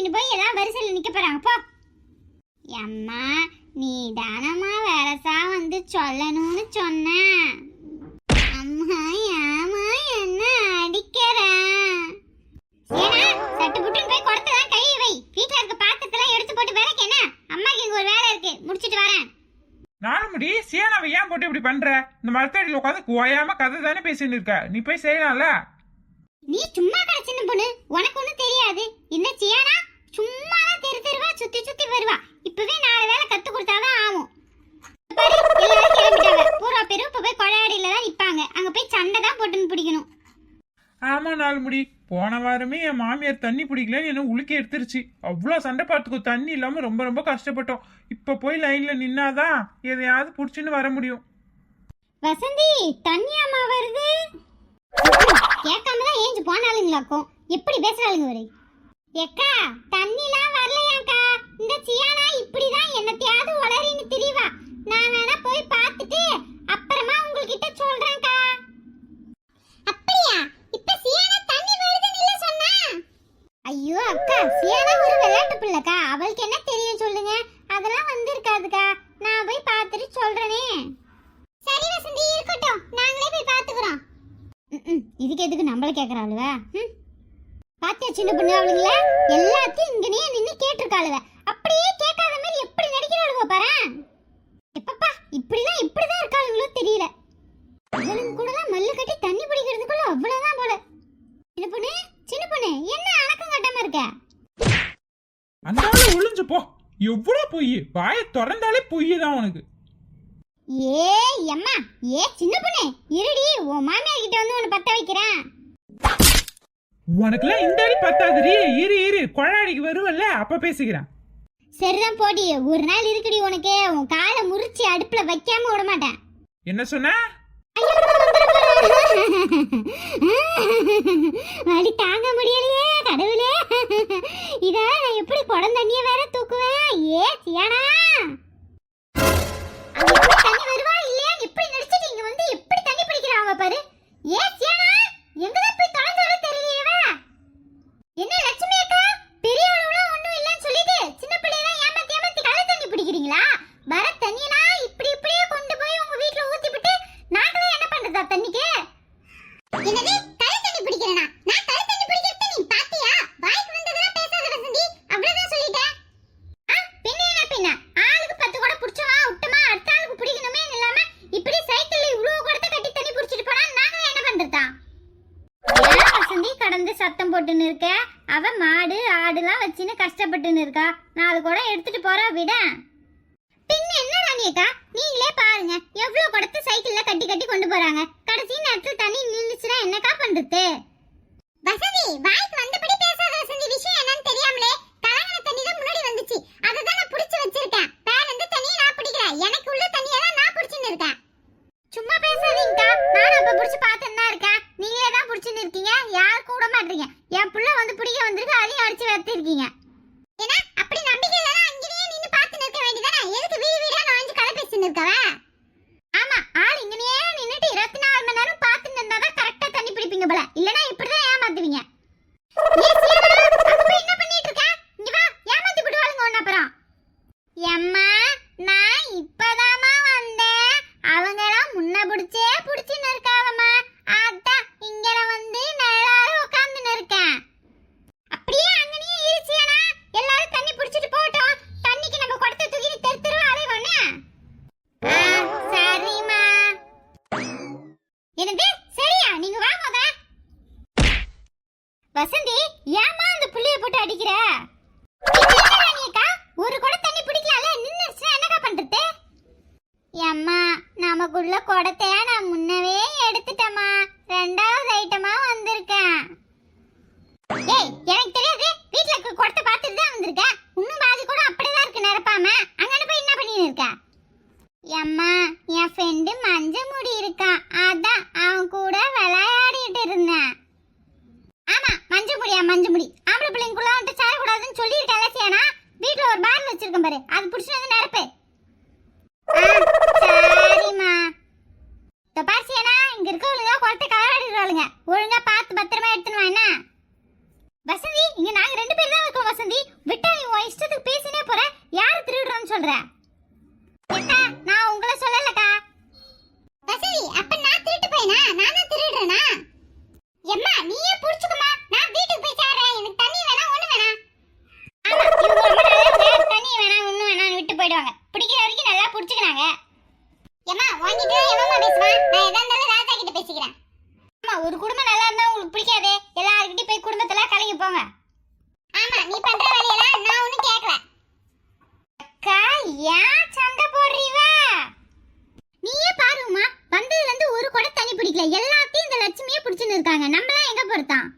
தூக்கிட்டு போய் எல்லாம் வரிசையில் நிக்க போறாங்க. போ. அம்மா நீ தானம்மா வேறசா வந்து சொல்லணும்னு சொன்ன. அம்மா ஏமா என்ன அடிக்கிற? ஏன்னா சட்டு புட்டுன்னு போய் குடத்தை தான் கழுவி வை. வீட்டுல இருக்க பாத்திரத்தெல்லாம் எடுத்து போட்டு விளக்கு என்ன? அம்மாக்கு இங்க ஒரு வேலை இருக்கு. முடிச்சிட்டு வரேன். நானும் முடி சீனாவை ஏன் போட்டு இப்படி பண்ற? இந்த மரத்தடியில் உட்காந்து ஓயாம கதை தானே பேசிட்டு இருக்க. நீ போய் செய்யலாம்ல? நீ சும்மா கடை சின்ன பொண்ணு. உனக்கு ஒண்ணும் தெரியாது. என்ன சியானா சும்மா தெரு தெருவா சுத்தி சுத்தி வருவா. இப்பவே நாலு வேலை கத்து கொடுத்தாதான் ஆகும் பாரு எல்லாரும் கிளம்பிட்டாங்க. பூரா பேரும் இப்ப போய் கொடையாடியில தான் நிப்பாங்க. அங்க போய் சண்டை தான் போட்டுன்னு பிடிக்கணும். ஆமா முடி போன வாரமே என் மாமியார் தண்ணி பிடிக்கலன்னு என்ன உலுக்கி எடுத்துருச்சு. அவ்வளோ சண்டை பார்த்துக்கோ. தண்ணி இல்லாம ரொம்ப ரொம்ப கஷ்டப்பட்டோம். இப்ப போய் லைன்ல நின்னாதான் எதையாவது புடிச்சுன்னு வர முடியும். வசந்தி தண்ணியாமா வருது. கேட்காம தான் ஏஞ்சு போனாலுங்களாக்கும் எப்படி பேசுறாளுங்க ஒரு எக்கா தண்ணிலாம் வரலையாக்கா. இந்த சியானா இப்படிதான் என்னத்தையாவது உளறின்னு திரிவா. நான் வேணா போய் பார்த்துட்டு அப்புறமா உங்ககிட்ட சொல்றேன்க்கா. அப்படியா? இப்ப சியானா தண்ணி வருதுன்னு இல்ல சொன்னா ஐயோ அக்கா சியானா ஒரு விளையாட்டு பிள்ளைக்கா அவளுக்கு என்ன தெரியும் சொல்லுங்க அதெல்லாம் வந்திருக்காதுக்கா நான் போய் பார்த்துட்டு சொல்றேனே சரி வசந்தி இருக்கட்டும் நாங்களே போய் பாத்துக்கிறோம் இதுக்கு எதுக்கு நம்மள கேக்குறாளுவ ம் பாத்தியா சின்ன பொண்ணு அவளுங்கள எல்லாத்தையும் இங்கனே நின்னு கேட்டிருக்காளுவ. அப்படியே கேட்காத மாதிரி எப்படி நடிக்கிறாளுவ பாரு. எப்பப்பா இப்படிலாம் இப்படிதான் இருக்காளுங்களோ தெரியல. இவளுங்க கூடலாம் மல்லு கட்டி தண்ணி பிடிக்கிறதுக்குள்ள அவ்வளவுதான் போல. சின்ன பொண்ணு சின்ன பொண்ணு என்ன அடக்கம் கட்டாம இருக்க? அந்த ஆளு ஒளிஞ்சு போ. எவ்வளவு பொய்? வாயை திறந்தாலே பொய் தான் உனக்கு. ஏ அம்மா ஏ சின்ன பொண்ணு இருடி உன் மாமியார் கிட்ட வந்து உன்னை பத்த வைக்கிறேன். உனக்குலாம் இந்த அடி பத்தாதுரி இரு இரு. கொழாடிக்கு வருவல்ல அப்ப பேசிக்கிறேன். சரிதான் போடி. ஒரு நாள் இருக்குடி உனக்கு. உன் காலை முறிச்சு அடுப்புல வைக்காம விட மாட்டேன். என்ன சொன்ன? வலி தாங்க முடியலையே கடவுளே. இத நான் எப்படி குடம் தண்ணிய வேற தூக்குவேன்? ஏ சியானா? தண்ணி வருவா இல்லையா? எப்படி நடிச்சிட்டு இங்க வந்து எப்படி தண்ணி பிடிக்கிறாங்க பாரு ஏ சியானா எங்கதான் போய் தொலைஞ்சாரோ தெரியலையேவா என்ன லட்சுமி அக்கா பெரியவளும் ஒண்ணும் இல்லைன்னு சொல்லிட்டு சின்ன பிள்ளையெல்லாம் ஏமாத்தி ஏமாத்தி கள்ள தண்ணி பிடிக்கிறீங்களா வர தண்ணியெல்லாம் இப்படி இப்படியே கொண்டு போய் உங்க வீட்ல ஊத்தி விட்டு நாங்களே என்ன பண்றதா தண்ணிக்கு என்னது கள்ள தண்ணி பிடிக்கிறேனா நான் கள்ள தண்ணி பிடிக்கிறது நீ பாத்தியா வாய்க்கு வந்ததெல்லாம் பேசாத வசந்தி அவ்வளவுதான் சொல்லிட்டேன் ஆ பின்ன என்ன பின்ன ஆளுக்கு பத்து கூட புடிச்சவா விட்டமா அடுத்த ஆளுக்கு பிடிக்கணுமே இல்லாம இப்படி சைக்கிள்ல இவ்வளவு குடத்தை கட்டி தண்ணி புடிச்சிட்டு போனா நாங்க என்ன பண்றதா ஏன் வசந்தி கடந்து சத்தம் போட்டுன்னு இருக்க அவ மாடு ஆடுலாம் வச்சுன்னு கஷ்டப்பட்டுன்னு இருக்கா. நாலு குடம் எடுத்துட்டு போறா விட. பின்ன என்ன ராணியக்கா நீங்களே பாருங்க எவ்வளவு குடத்தை சைக்கிள்ல கட்டி கட்டி கொண்டு போறாங்க. கடைசி நேரத்துல தண்ணி நின்றுச்சுன்னா என்னக்கா பண்றது? வசதி வாய்க்கு வந்தபடி பேசாத வசந்தி விஷயம் என்னன்னு தெரியாமலே கலங்கின தண்ணி தான் முன்னாடி வந்துச்சு. அதை தான் நான் பிடிச்சு வச்சிருக்கேன். பேர் வந்து தண்ணியை நான் பிடிக்கிறேன் எனக்கு உள்ள தண்ணியை தான் நான் பிடிச்சுன்னு இருக்கேன். சும்மா பேசாதீங்கக்கா. நான் அப்ப புடிச்சு பார்த்துன்னு தான் இருக்கேன். நீங்களே தான் புடிச்சுன்னு இருக்கீங்க. யார் கூட மாட்டீங்க என் புள்ள வந்து பிடிக்க வந்திருக்கு அதையும் அடிச்சு வைத்திருக்கீங்க ஏன்னா அப்படி நம்பிக்கை இல்லைன்னா அங்கேயே நின்று பார்த்து நிற்க வேண்டியதானே எதுக்கு வீடு வீடா நுழைஞ்சு கதை பேசின்னு இருக்கவ ஆமா ஆள் இங்கனே நின்னுட்டு இருபத்தி நாலு மணி நேரம் பார்த்து நின்றா தான் கரெக்டா தண்ணி பிடிப்பீங்க போல இல்லனா இப்படிதான் ஏமாத்துவீங்க ஏ சீமா, அங்க போய் என்ன பண்ணிட்டு இருக்க? இங்க வா, ஏமாத்தி விடுவாளுங்க உன்னை அப்புறம். எம்மா, நான் இப்பதாம்மா வந்தேன். அவங்கெல்லாம் முன்ன புடிச்சே புடிச்சுன்னு இருக்காவம்மா. அதான் இங்க நான் வந்து நிழலால உட்கார்ந்துன்னு இருக்கேன். அப்படியே அங்கனயே இருச்சியானா? எல்லாரும் தண்ணி புடிச்சிட்டு போகட்டும். தண்ணிக்கு நம்ம குடத்தை தூக்கிட்டு தெரு தெருவா அலைவோன்னு. ஆ, சரிம்மா. என்னது சரியா நீங்க வா முத வசந்தி ஏமா அந்த புள்ளைய போட்டு அடிக்கிற? ஒரு குடம் தண்ணி பிடிக்கலாம்ல? நின்னுச்சுன்னா என்னக்கா பண்றது? எம்மா நமக்குள்ள குடத்தைய நான் முன்னவே எடுத்துட்டேம்மா. ரெண்டாவது ஐட்டமா வந்திருக்கேன். ஏய் எனக்கு தெரியாது. வீட்ல இருக்க குடத்தை பார்த்துட்டு தான் வந்திருக்கேன் இன்னும் பாதி கூட அப்படியே தான் இருக்கு நிரப்பாம. அங்கன போய் என்ன பண்ணிட்டு இருக்க? ஏம்மா என் ஃப்ரெண்டு மஞ்ச முடி இருக்கான் அதான் அவன் கூட விளையாடிட்டு இருந்தேன். மஞ்சு முடியா மஞ்சு முடி ஆம்பளை பிள்ளைங்களுக்குள்ள வந்துட்டு சாயக்கூடாதுன்னு சொல்லியிருக்கேன் சேனா. வீட்டில் ஒரு பேன் வச்சிருக்கேன் பாரு. அது புடிச்சு வந்து நிரப்பு. சரிம்மா. இந்த பார் இங்கே இங்க இருக்கவளுங்க குளத்தை களவாடிடுவாளுங்க ஒழுங்கா பார்த்து பத்திரமா எடுத்துன்னு என்ன? வசந்தி இங்க நாங்க ரெண்டு பேர் தான் இருக்கோம் வசந்தி. விட்டா நீ உன் இஷ்டத்துக்கு பேசினே போற. யார் திருடுறான்னு சொல்ற அக்கா நான் உங்களை சொல்லலக்கா வசந்தி அப்ப நான் திருட்டு போயினா நான் தான் திருடுறேனா எம்மா நீயே புடிச்சுக்கமா நான் வீட்டுக்கு போய் சாடுறேன் எனக்கு தண்ணி வேணாம் ஒண்ணு வேணாம் ஆமா இவங்க ரொம்ப நல்லவங்க தண்ணி வேணாம் ஒண்ணு வேணாம் விட்டு போயிடுவாங்க பிடிக்கிற வரைக்கும் நல்லா புடிச்சுக்கிறாங்க நான் எதா இருந்தாலும் ராஜா கிட்ட பேசிக்கிறேன். ஆமா ஒரு குடும்பம் நல்லா இருந்தா உங்களுக்கு பிடிக்காதே? எல்லாருக்கிட்டையும் போய் குடும்பத்துல கலங்கி போங்க. ஆமா நீ பண்ற வேலையெல்லாம் நான் ஒண்ணும் கேட்கல அக்கா ஏன் சண்டை போடுறீவ? நீயே பாருமா வந்ததுல இருந்து ஒரு குடம் தண்ணி பிடிக்கல. எல்லாத்தையும் இந்த லட்சுமியே பிடிச்சுன்னு இருக்காங்க. நம்மளாம் எங்க பொறுத்தான்?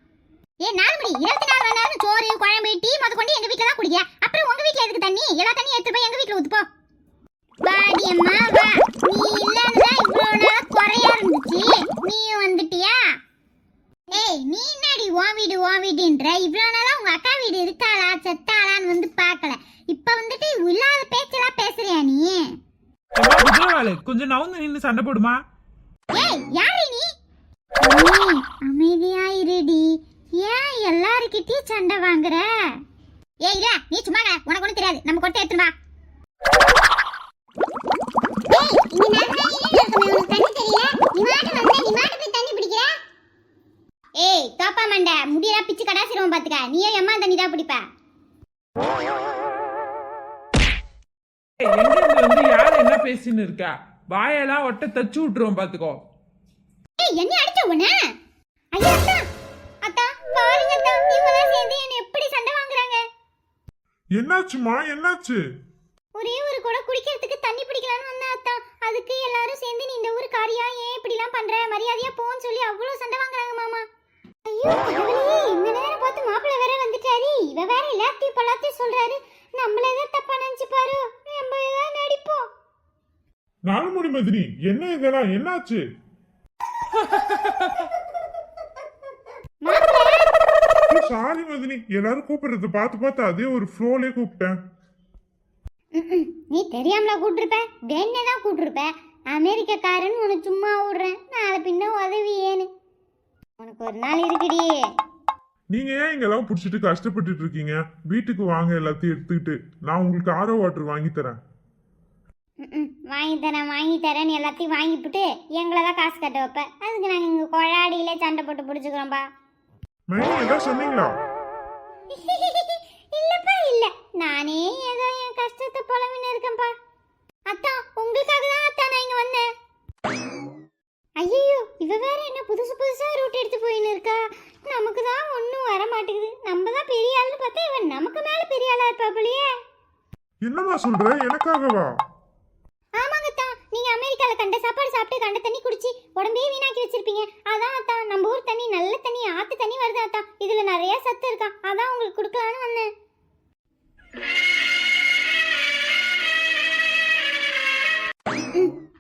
ஏ நாலு மணி இருபத்தி நாலு மணி நேரம் சோறு குழம்பு டீ முத கொண்டு எங்க வீட்டுல தான் குடிக்க அப்புறம் உங்க வீட்டுல எதுக்கு தண்ணி? எல்லா தண்ணியும் எடுத்து போய் எங்க வீட்டுல ஊத்துப்போ. வா நீ இல்லன்னா இவ்வளவு நாள் குறையா இருந்துச்சு. நீயும் வந்துட்டியா? ஏய் நீ என்னடி வீடு வீடுன்ற? இவ்வளவு நாளா உங்க அக்கா வீடு இருக்காளா செத்தாளான்னு வந்து பார்க்கல. இப்ப வந்துட்டு இல்லாத பேச்செல்லாம் பேசுறியா நீ? குதிரவாளு கொஞ்சம் நவுந்து சண்டை போடுமா? ஏய் யாரு நீ? அமைதியா இருடி. ஏன் எல்லாருக்கிட்டயும் சண்டை வாங்குற? ஏய் இல்ல நீ சும்மா உனக்கு ஒண்ணும் தெரியாது. நம்ம கொட்டை எடுத்துட்டு வா. ஏய் நீ தண்ணி பிடிக்கிற ஏய் தோப்பா மண்டை முடியெல்லாம் பிச்சு கடாசிருவோம் பாத்துக்க நீயே எம்மா தண்ணி தான் பிடிப்ப வந்து யார் என்ன பேசின்னு இருக்கா வாயெல்லாம் ஒட்ட தச்சு விட்டுருவோம் பாத்துக்கோ ஏய் என்ன அடிச்ச உன ஐயா அத்தா அத்தா பாருங்க அத்தா இவங்க சேர்ந்து என்ன எப்படி சண்டை வாங்குறாங்க என்னாச்சுமா என்னாச்சு? ஒரே ஒரு கூட குடிக்கிறதுக்கு தண்ணி பிடிக்கலான்னு வந்தேன் அத்தா. அதுக்கு எல்லாரும் சேர்ந்து நீ இந்த ஊரு காரியா ஏன் இப்படிலாம் பண்ற? மரியாதையா போன்னு சொல்லி அவ்வளவு சண்டை வாங்குறாங்க மாமா. ஐயோ இந்த நேரம் பார்த்து மாப்பிள்ளை வேற வந்துட்டாரு. இவ வேற எல்லாத்தையும் பல்லாத்தையும் சொல்றாரு. நம்மள ஏதாவது தப்பா நினைச்சுப்பாரு நம்ம ஏதாவது நடிப்போம். நாலுமணி மதினி என்ன இதெல்லாம்? என்னாச்சு? சாரி மதினி எல்லாரும் கூப்பிடுறது பார்த்து பார்த்து அதே ஒரு ஃப்ளோலே கூப்பிட்டேன். நீ தெரியாமல கூட்டிருப்ப? வேணே தான் கூட்டிருப்ப. அமெரிக்கக்காரன் உனக்கு சும்மா விடுறேன். நாளை பின்ன உதவி ஏன்னு உனக்கு ஒரு நாள் இருக்குடி. நீங்க ஏன் இங்கெல்லாம் புடிச்சிட்டு கஷ்டப்பட்டுட்டு இருக்கீங்க? வீட்டுக்கு வாங்க எல்லாத்தையும் எடுத்துக்கிட்டு நான் உங்களுக்கு ஆரோ வாட்டர் வாங்கி தரேன். வாங்கி தரேன் வாங்கி தரேன்னு எல்லாத்தையும் வாங்கிப்புட்டு எங்களை தான் காசு கட்ட வைப்ப. அதுக்கு நாங்கள் இங்கே கொழாடியிலே சண்டை போட்டு பிடிச்சிக்கிறோம்ப்பா மைனி ஏதாவது சொன்னீங்களா இல்லப்பா இல்ல நானே ஏதோ என் கஷ்டத்தை புலம்பின்னு இருக்கேன்ப்பா அத்தா உங்களுக்காக தான் அத்தா நான் இங்க வந்தேன் ஐயோ இவ வேற என்ன புதுசு புதுசா ரூட் எடுத்து போயின்னு இருக்கா நமக்கு தான் ஒன்றும் வர மாட்டேங்குது நம்ம தான் பெரிய ஆள்னு பார்த்தா இவன் நமக்கு மேல பெரிய ஆளா இருப்பாப்புலையே என்னம்மா எனக்காகவா? ஆமாங்க அத்தா நீங்க அமெரிக்கால கண்ட சாப்பாடு சாப்பிட்டு கண்ட தண்ணி குடிச்சு உடம்பே வீணாக்கி வச்சிருப்பீங்க. அதான் அத்தா நம்ம ஊர் தண்ணி நல்ல தண்ணி ஆத்து தண்ணி வருது அத்தா. இதுல நிறைய சத்து இருக்கா. அதான் உங்களுக்கு கொடுக்கலான்னு வந்தேன்.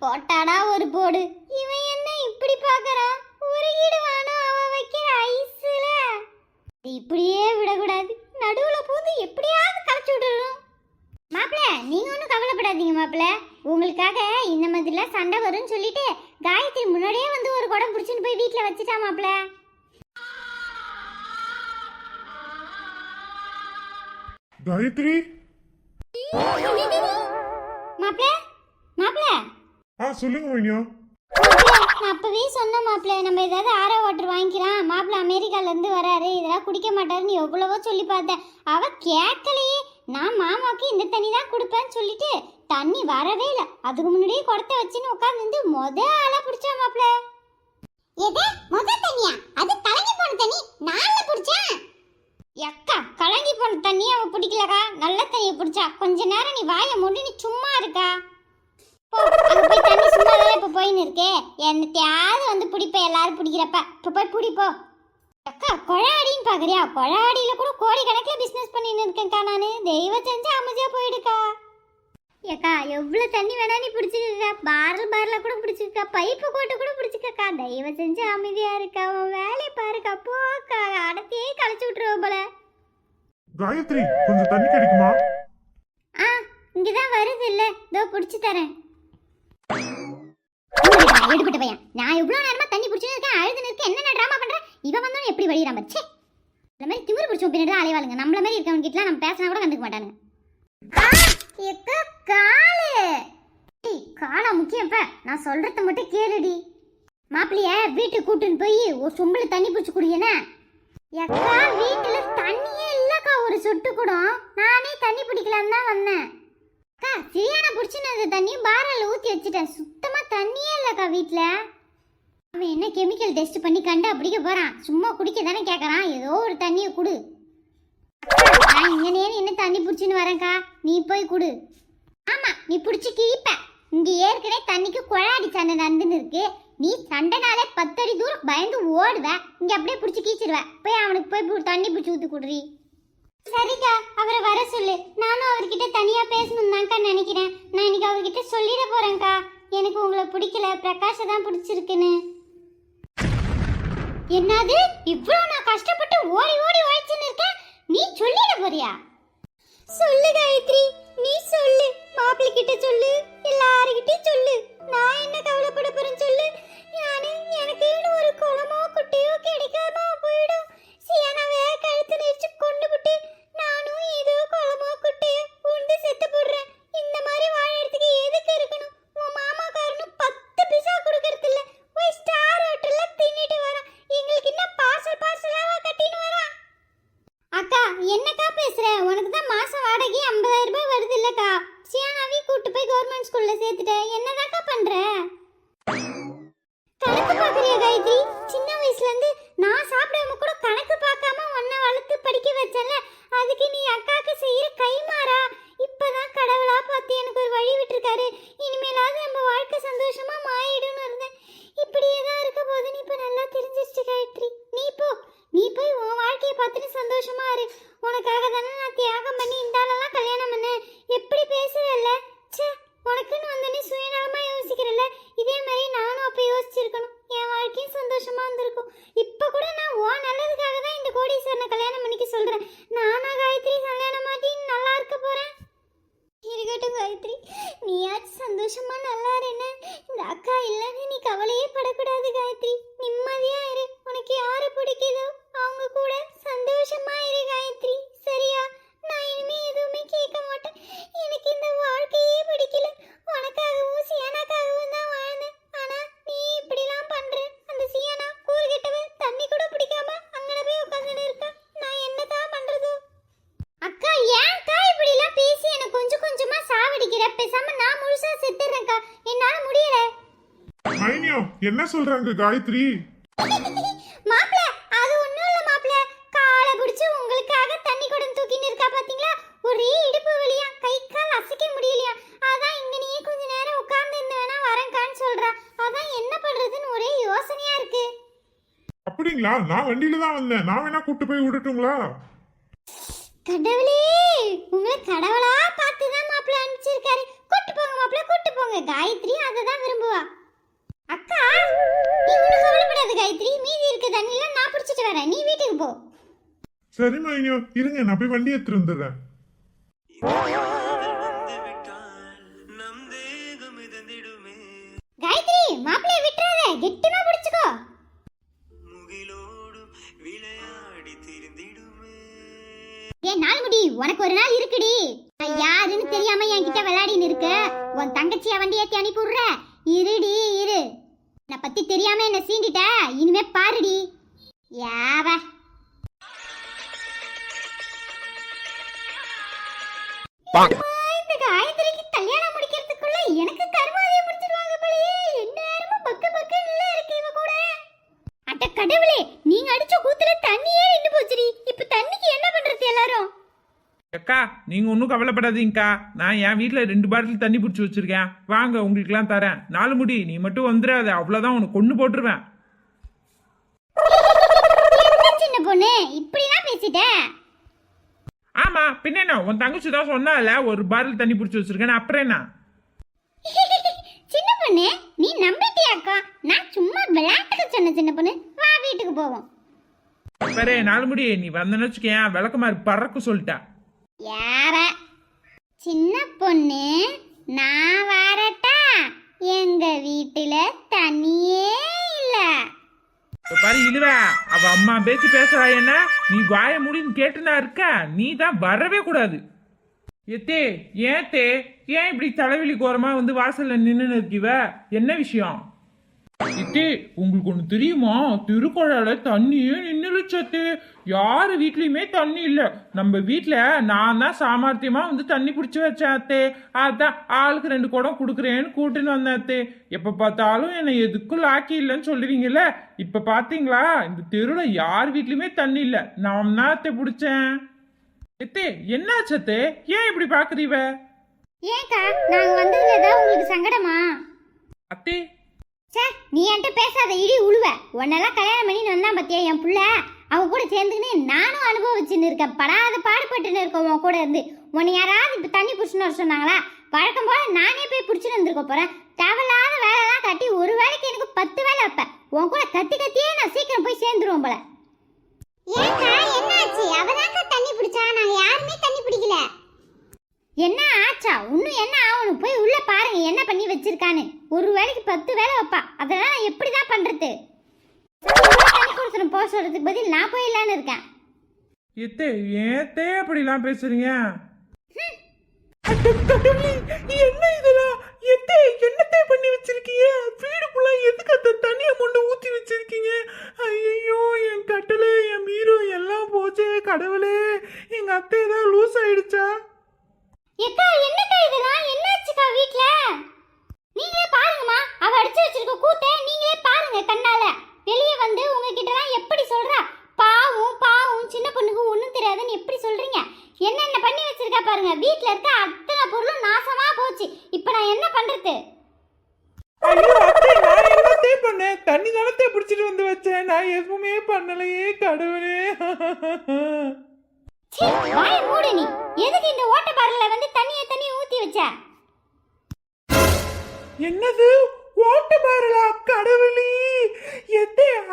போட்டாடா ஒரு போடு. இவன் என்ன இப்படி பாக்குறான் உருகிடுவானோ அவ வைக்கிற ஐஸ்ல. இப்படியே விடக்கூடாது. நடுவுல பூந்து எப்படியாவது களைச்சு விட்டுறணும் மாப்பிள நீங்க ஒன்றும் கவலைப்படாதீங்க மாப்பிள. உங்களுக்காக இந்த மாதிரிலாம் சண்டை வரும்னு சொல்லிட்டு காயத்ரி முன்னாடியே வந்து ஒரு குடம் பிடிச்சின்னு போய் வீட்டில் வச்சுட்டா மாப்பிள. காயத்ரி? மாப்பிள மாப்பிள. ஆ சொல்லுங்க மைனியா அப்பவே சொன்னேன் மாப்பிள நம்ம ஏதாவது ஆரோ வாட்டர் வாங்கிக்கலாம். மாப்பிள அமெரிக்கால இருந்து வராரு இதெல்லாம் குடிக்க மாட்டாருன்னு எவ்வளவோ சொல்லி பார்த்தேன். அவ கேட்கலையே. நான் மாமாவுக்கு இந்த தண்ணி தான் கொடுப்பேன்னு சொல்லிட்டு தண்ணி வரவே இல்லை. அதுக்கு முன்னாடியே குடத்தை வச்சுன்னு உட்காந்து மொத ஆளா பிடிச்சா மாப்பிள. எது? மொத தண்ணியா? அது கலங்கி போன தண்ணி? நான்ல பிடிச்சேன் எக்கா கலங்கி போன தண்ணி அவன் பிடிக்கலக்கா. நல்ல தண்ணியை பிடிச்சா. கொஞ்ச நேரம் நீ வாயை மூடி நீ சும்மா இருக்கா? போய் தண்ணி சும்மா இப்போ போயின்னு இருக்கே. என்னத்தையாவது வந்து பிடிப்ப எல்லாரும் பிடிக்கிறப்ப. இப்போ போய் பிடிப்போ அக்கா கொழாடின்னு பாக்குறியா? கொழாடியில கூட கோடி கணக்குல பிசினஸ் பண்ணின்னு இருக்கேன்க்கா நானு. தெய்வம் செஞ்சு அமைதியா போயிடுக்கா. ஏக்கா எவ்வளவு தண்ணி வேணா நீ பிடிச்சிக்கக்கா. பாரல் பார்ல கூட பிடிச்சிக்கா பைப்பு கோட்டை கூட பிடிச்சிக்கக்கா. தயவு செஞ்சு அமைதியா இருக்கா. உன் வேலையை பாருக்கா. போக்கா அடத்தையே களைச்சு விட்டுருவோம் போல. காயத்ரி கொஞ்சம் தண்ணி கிடைக்குமா? ஆ இங்கதான் வருது இல்ல. இதோ பிடிச்சு தரேன். எடுபட்ட பையன். நான் எவ்வளவு நேரமா தண்ணி பிடிச்சு இருக்கேன் அழுது நிற்க என்ன ட்ராமா பண்ற? இவன் வந்தோன்னு எப்படி வழியிறான் பச்சே இந்த மாதிரி திமிரு பிடிச்ச பின்னாடி தான் அலைவாளுங்க நம்மள மாதிரி இருக்கவங்க கிட்ட நம்ம பேசினா கூட கண்டுக்க மாட்டானுங்க. ஆ, எக்கா, காலு? ஏய், காலா முக்கியம் நான் சொல்றத மட்டும் கேளுடி. மாப்பிளைய வீட்டுக்கு கூட்டின்னு போய் ஒரு சொம்புல தண்ணி பிடிச்சி குடியனே எக்கா வீட்டுல தண்ணியே இல்லக்கா ஒரு சொட்டு கூட. நானே தண்ணி பிடிக்கலான்னு தான் வந்தேன். அக்கா சரியான பிடிச்சினது தண்ணியும் பாரல்ல ஊற்றி வச்சுட்டேன். சுத்தமாக தண்ணியே இல்லைக்கா வீட்டில். அவன் என்ன கெமிக்கல் டெஸ்ட் பண்ணி கண்டு அப்படிக்க போகிறான் சும்மா குடிக்க தானே கேட்குறான் ஏதோ ஒரு தண்ணியை குடு. நான் இங்கே நேரம் என்ன தண்ணி பிடிச்சின்னு வரேன்க்கா? நீ போய் குடு. ஆமாம் நீ பிடிச்சி கிழிப்ப இங்கே ஏற்கனவே தண்ணிக்கு குழாடி சண்டை நடந்துன்னு இருக்கு. நீ சண்டைனாலே பத்தடி தூரம் பயந்து ஓடுவ. இங்கே அப்படியே பிடிச்சி கீச்சிடுவ போய் அவனுக்கு போய் தண்ணி பிடிச்சி ஊற்றி குடுறி. சரிக்கா அவரை வர சொல்லு. நானும் அவர்கிட்ட தனியாக பேசணும் தான்க்கா நினைக்கிறேன். நான் இன்னைக்கு அவர்கிட்ட சொல்லிட போகிறேன்க்கா எனக்கு உங்களை பிடிக்கல. பிரகாஷை தான் பிடிச்சிருக்குன்னு. என்னது? இவ்வளோ நான் கஷ்டப்பட்டு ஓடி ஓடி உழைச்சுன்னு இருக்கேன். நீ சொல்லிட போறியா? சொல்லு காயத்ரி. நீ சொல்லு. மாப்பிள்ளை கிட்ட சொல்லு. எல்லாருக்கிட்டையும் சொல்லு. நான் என்ன கவலைப்பட போறேன் சொல்லு. நானு எனக்கு ஒரு குளமோ குட்டையோ கிடைக்காம போயிடும். சியானாவே கழுத்து நெரிச்சு கொண்டு விட்டு நானும் ஏதோ குளமோ குட்டையோ உண்டு செத்து போடுறேன் இந்த மாதிரி வாழறதுக்கு எதுக்கு இருக்கணும் உன் மாமாக்காரனும் பத்து பிசா கொடுக்கறது இல்ல போய் ஸ்டார் ஹோட்டல்ல தின்னுட்டு வரான் எங்களுக்கு என்ன பார்சல் பார்சலாவா கட்டின்னு வரான் அக்கா என்னக்கா பேசுற உனக்கு தான் மாசம் வாடகை ஐம்பதாயிரம் ரூபாய் வருது இல்லக்கா சியானாவே கூட்டு போய் கவர்மெண்ட் ஸ்கூல்ல சேர்த்துட்டேன் என்னதாக்கா பண்ற கணக்கு பாக்குறியா காயத்ரி சின்ன வயசுல இருந்து நான் சாப்பிடாம கூட கணக்கு பார்க்காம உன்னை வளர்த்து படிக்க வச்சேன்ல அதுக்கு நீ அக்காக்கு செய்யற கைமாறா இப்பதான் கடவுளா பார்த்து எனக்கு ஒரு வழி விட்டுருக்காரு இனிமேலாவது நம்ம வாழ்க்கை சந்தோஷமா மாறிடும்னு இருந்தேன் இப்படியே தான் இருக்க போது நீ இப்ப நல்லா தெரிஞ்சிருச்சு காயத்ரி நீ போ நீ போய் உன் வாழ்க்கையை பார்த்துட்டு சந்தோஷமா இரு உனக்காக தானே நான் தியாகம் பண்ணி இந்த ஆளெல்லாம் கல்யாணம் பண்ணேன் எப்படி பேசுறல்ல ச்சே உனக்குன்னு வந்தோடனே சுயநலமா யோசிக்கிறல்ல இதே மாதிரி நானும் அப்ப யோசிச்சிருக்கணும் என் வாழ்க்கையும் சந்தோஷமா இருந்திருக்கும் இப்ப கூட நான் உன் நல்லதுக்காக தான் இந்த கோடீஸ்வரனை கல்யாணம் பண்ணிக்க சொல்றேன் நானா காயத்ரி கல்யாணம் மாட்டி நல்லா இருக்க போறேன் இருக்கட்டும் காயத்ரி நீயாச்சும் சந்தோஷமா நல்லா இருன்னு இந்த அக்கா இல்லைன்னு நீ கவலையே படக்கூடாது காயத்ரி நிம்மதியா இரு உனக்கு யாரு பிடிக்குதோ அவங்க கூட சந்தோஷமா இரு காயத்ரி சரியா நான் இனிமே எதுவுமே கேட்க மாட்டேன் எனக்கு இந்த வாழ்க்கையே பிடிக்கல உனக்காகவும் சியானாக்காகவும் தான் வாழ்ந்தேன் ஆனா நீ இப்படிலாம் பண்ற அந்த சியானா கூறுகிட்டவ தண்ணி கூட பிடிக்காம அங்கன போய் உட்காந்துட்டு இருக்கா நான் என்னதான் பண்றது அக்கா ஏன்க்கா இப்படி எல்லாம் பேசி எனக்கு கொஞ்சம் கொஞ்சமா சாவடிக்கிற பேசாம நான் முழுசா செத்துறேன்க்கா என்னால முடியல மைனியோ என்ன சொல்றாங்க காயத்ரி? மாப்ள அது ஒண்ணும் இல்ல மாப்ள. காலை பிடிச்சு உங்களுக்காக தண்ணி குடம் தூக்கின்னு இருக்கா பாத்தீங்களா? ஒரே இடுப்பு வலியா கை கால் அசைக்க முடியலையா? அதான் இங்க நீ கொஞ்ச நேரம் உட்கார்ந்து இருந்து வேணா வரேன்க்கான்னு சொல்றா. அதான் என்ன பண்றதுன்னு ஒரே யோசனையா இருக்கு. அப்படிங்களா? நான் வண்டியில தான் வந்தேன். நான் வேணா கூட்டு போய் விடட்டுங்களா? கடவுளே உங்களை கடவுளா பார்த்து தான் மாப்பிள்ள அனுப்பிச்சிருக்காரு. கூட்டு போங்க மாப்பிள்ள கூட்டு போங்க. காயத்ரி அதை தான் விரும்புவா. நீ ஒன்றும் கவலைப்படாத காயத்ரி. மீதி இருக்க தண்ணியில நான் பிடிச்சிட்டு வரேன். நீ வீட்டுக்கு போ. சரி மைனியோ இருங்க நான் போய் வண்டி எடுத்துட்டு வந்துடுறேன். காயத்ரி மாப்பிள்ளைய விட்டுறாத. கெட்டிமா பிடிச்சுக்கோ. முகிலோடும் விளையாடி திரிந்திடுமே ஏன் நாள் முடி உனக்கு ஒரு நாள் இருக்குடி. நான் யாருன்னு தெரியாம என்கிட்ட விளையாடின்னு இருக்க. உன் தங்கச்சியா வண்டி ஏத்தி அனுப்பி விடுற இருடி இரு. என்னை பத்தி தெரியாம என்ன சீண்டிட்ட? இனிமே பாருடி. யாவ இந்த காயத்ரிக்கு கல்யாணம் முடிக்கிறதுக்குள்ள எனக்கு கருமாதியை முடிச்சிருவாங்க போலயே. எந்நேரமும் பக்க பக்கத்துல இருக்கு இவ கூட. அட கடவுளே நீங்க அடிச்ச கூத்துல தண்ணியே நின்னு போச்சுடி. இப்ப தண்ணிக்கு என்ன பண்றது எல்லாரும்? அக்கா நீங்க ஒன்றும் கவலைப்படாதீங்கக்கா. நான் என் வீட்டில் ரெண்டு பாட்டில் தண்ணி பிடிச்சி வச்சிருக்கேன். வாங்க உங்களுக்குலாம் தரேன். நாலு முடி நீ மட்டும் வந்துடாத. அவ்வளோதான் உனக்கு கொண்டு போட்டுருவேன். சின்ன பொண்ணு? இப்படிலாம் பேசிட்ட? ஆமா பின்ன என்ன? உன் தங்கச்சி தான் சொன்னால ஒரு பாட்டில் தண்ணி பிடிச்சி வச்சிருக்கேன் அப்புறம் என்ன? சின்ன பொண்ணு நீ நம்பிட்டியாக்கா நான் சும்மா விளையாட்டுக்கு சொன்ன சின்ன பொண்ணு. வா வீட்டுக்கு போவோம். வேற நாலு முடி நீ வந்தேன்னு வச்சுக்கேன் விளக்கமாறு பறக்க சொல்லிட்டேன். யார சின்ன பொண்ணு நான் வரட்டா? எங்க வீட்டுல தனியே இல்ல. பாரு இழுவ அவ அம்மா பேச்சு பேசுறா என்ன? நீ வாய முடின்னு கேட்டுனா இருக்க நீ தான் வரவே கூடாது. எத்தே ஏன் தே ஏன் இப்படி தலைவலி கோரமா வந்து வாசல்ல நின்னு இருக்கீவ என்ன விஷயம்? இத்தே உங்களுக்கு ஒண்ணு தெரியுமா? திருக்குறள தண்ணியே நின்னுருச்சத்தே. யாரு வீட்லயுமே தண்ணி இல்ல. நம்ம வீட்ல நான் தான் சாமர்த்தியமா வந்து தண்ணி பிடிச்சு வச்சேன் அத்தே. அதான் ஆளுக்கு ரெண்டு குடம் குடுக்குறேன்னு கூட்டின்னு வந்தேன் அத்தே. எப்ப பார்த்தாலும் என்னை எதுக்கும் லாக்கி இல்லைன்னு சொல்லுவீங்கல்ல? இப்ப பாத்தீங்களா? இந்த தெருவுல யார் வீட்லயுமே தண்ணி இல்ல. நான் தான் அத்தை பிடிச்சேன். எத்தே என்னாச்சு அத்தே? ஏன் இப்படி பாக்குறீவ ஏன்க்கா நாங்க வந்ததுல ஏதாவது உங்களுக்கு சங்கடமா? அத்தே சே நீ என்கிட்ட பேசாத இடி உழுவ. உன்னெல்லாம் கல்யாணம் பண்ணின்னு வந்தான் பத்தியா என் புள்ள? அவன் கூட சேர்ந்துக்கினே நானும் அனுபவிச்சுன்னு இருக்கேன். படாத பாடுபட்டுன்னு இருக்கேன் உன் கூட இருந்து. உன்னை யாராவது இப்போ தண்ணி பிடிச்சின்னு வர சொன்னாங்களா? வழக்கம் போல நானே போய் பிடிச்சின்னு இருந்திருக்க போறேன். தேவையில்லாத வேலைலாம் கட்டி ஒரு வேலைக்கு எனக்கு பத்து வேலை வைப்பேன் உன் கூட கத்தி கத்தியே நான் சீக்கிரம் போய் சேர்ந்துருவோம் போல. ஏன்க்கா என்னாச்சு? அவதாக்கா தண்ணி பிடிச்சா? நாங்க யாருமே தண்ணி பிடிக்கல. என்ன ஆச்சா? இன்னும் என்ன ஆகணும்? போய் உள்ள வச்சிருக்கான்னு ஒரு வேலைக்கு பத்து வேலை வைப்பா. அதெல்லாம் நான் எப்படி தான் பண்றது? தண்ணி கொடுத்துரும் போக சொல்றதுக்கு பதில் நான் போயிடலான்னு இருக்கேன். எத்தே ஏத்தே அப்படிலாம் பேசுறீங்க? என்ன இதெல்லாம்? எத்தே என்னத்தே பண்ணி வச்சிருக்கீங்க? வீடுக்குள்ள எதுக்கு அந்த தண்ணியை கொண்டு ஊத்தி வச்சிருக்கீங்க? ஐயோ என் கட்டலு என் மீறு எல்லாம் போச்சே கடவுளே. எங்க அத்தை ஏதாவது லூஸ் ஆயிடுச்சா? எக்கா என்னக்கா இதெல்லாம்? என்னாச்சுக்கா வீட்ல? நீங்களே பாருங்கம்மா. அவ அடிச்சு வச்சிருக்க கூத்தை நீங்களே பாருங்க கண்ணால. வெளியே வந்து உங்ககிட்டலாம் எப்படி சொல்றா? பாவும் பாவும் சின்ன பொண்ணுக்கு ஒன்றும் தெரியாதுன்னு எப்படி சொல்றீங்க? என்னென்ன பண்ணி வச்சிருக்கா பாருங்க. வீட்டில் இருக்க அத்தனை பொருளும் நாசமா போச்சு. இப்போ நான் என்ன பண்றது? தண்ணி தானத்தே பிடிச்சிட்டு வந்து வச்சேன். நான் எதுவுமே பண்ணலையே கடவுளே.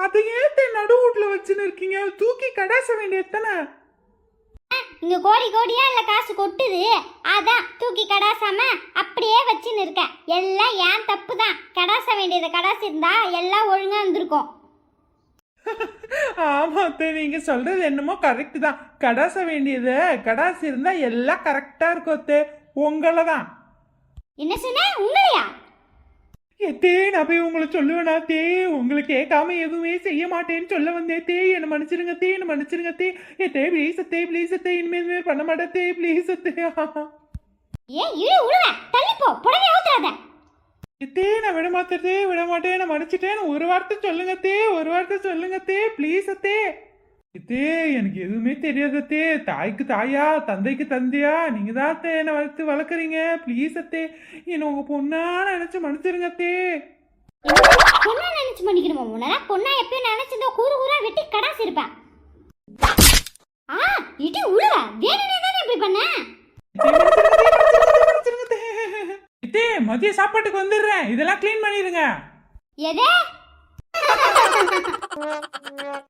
அதை ஏத்தே நடுவுட்ல வச்சுன்னு இருக்கீங்க? தூக்கி கடாச வேண்டிய எத்தனை இங்க கோடி கோடியா இல்ல காசு கொட்டுது? அதான் தூக்கி கடாசாம அப்படியே வச்சுன்னு இருக்க எல்லாம் ஏன் தப்பு தான் கடாச வேண்டியதை கடாசி இருந்தா எல்லாம் ஒழுங்கா இருந்திருக்கும். ஆமா நீங்க சொல்றது என்னமோ கரெக்ட் தான். கடாச வேண்டியது கடாசு இருந்தா எல்லாம் கரெக்டா இருக்கும் அத்தை. உங்களை தான் என்ன சொன்ன? உங்களையா? எத்தே நான் போய் உங்களை சொல்லுவேனா? தே உங்களை கேட்காம எதுவுமே செய்ய மாட்டேன்னு சொல்ல வந்தேன். தே என்ன மன்னிச்சிருங்க தே என்ன மன்னிச்சிருங்க தே. எத்தே ப்ளீஸ் அத்தே ப்ளீஸ் அத்தே. இனிமேல் இதுமாரி பண்ண மாட்டேன் தே ப்ளீஸ் அத்தே. ஏன் இழு உழுவ. தள்ளி போ. புடவை ஊத்தாத எத்தே நான் விட மாட்டே விட மாட்டேன் நான் மன்னிச்சிட்டேன். ஒரு வார்த்தை சொல்லுங்க தே. ஒரு வார்த்தை சொல்லுங்க தே. ப்ளீஸ் அத்தே. எத்தே எனக்கு எதுவுமே தெரியாது அத்தே தாய்க்கு தாயா தந்தைக்கு தந்தையா நீங்க தான் அத்தே என்னை வளர்த்து வளர்க்குறீங்க. ப்ளீஸ் அத்தே என்ன உங்க பொண்ணா நினைச்சு மன்னிச்சிருங்க அத்தே பொண்ணா நினைச்சு பண்ணிக்கணுமா உன்னெல்லாம் பொண்ணா எப்பயும் நினைச்சிருந்தா கூறு கூறா வெட்டி கடாசி இருப்பேன் ஆ இடி உழுவ. வேணுனே தானே இப்படி பண்ண? இதே மதிய சாப்பாட்டுக்கு வந்துடுறேன். இதெல்லாம் க்ளீன் பண்ணிடுங்க. எதே?